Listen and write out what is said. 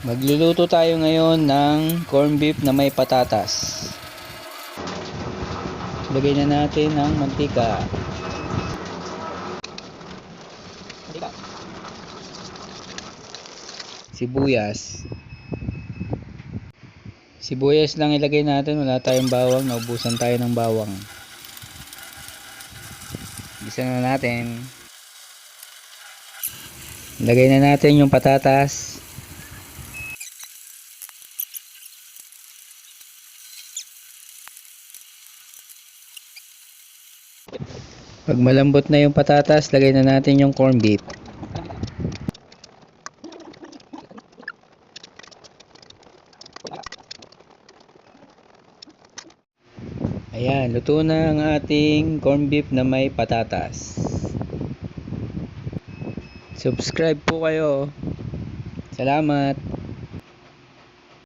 Magluluto tayo ngayon ng corn beef na may patatas. Lagay na natin ang mantika. Sibuyas. Sibuyas lang ilagay natin, wala tayong bawang, naubusan tayo ng bawang. Gisa na natin. Lagay na natin yung patatas. Pag malambot na yung patatas, lagay na natin yung corn beef. Ayan, luto na ang ating corn beef na may patatas. Subscribe po kayo. Salamat.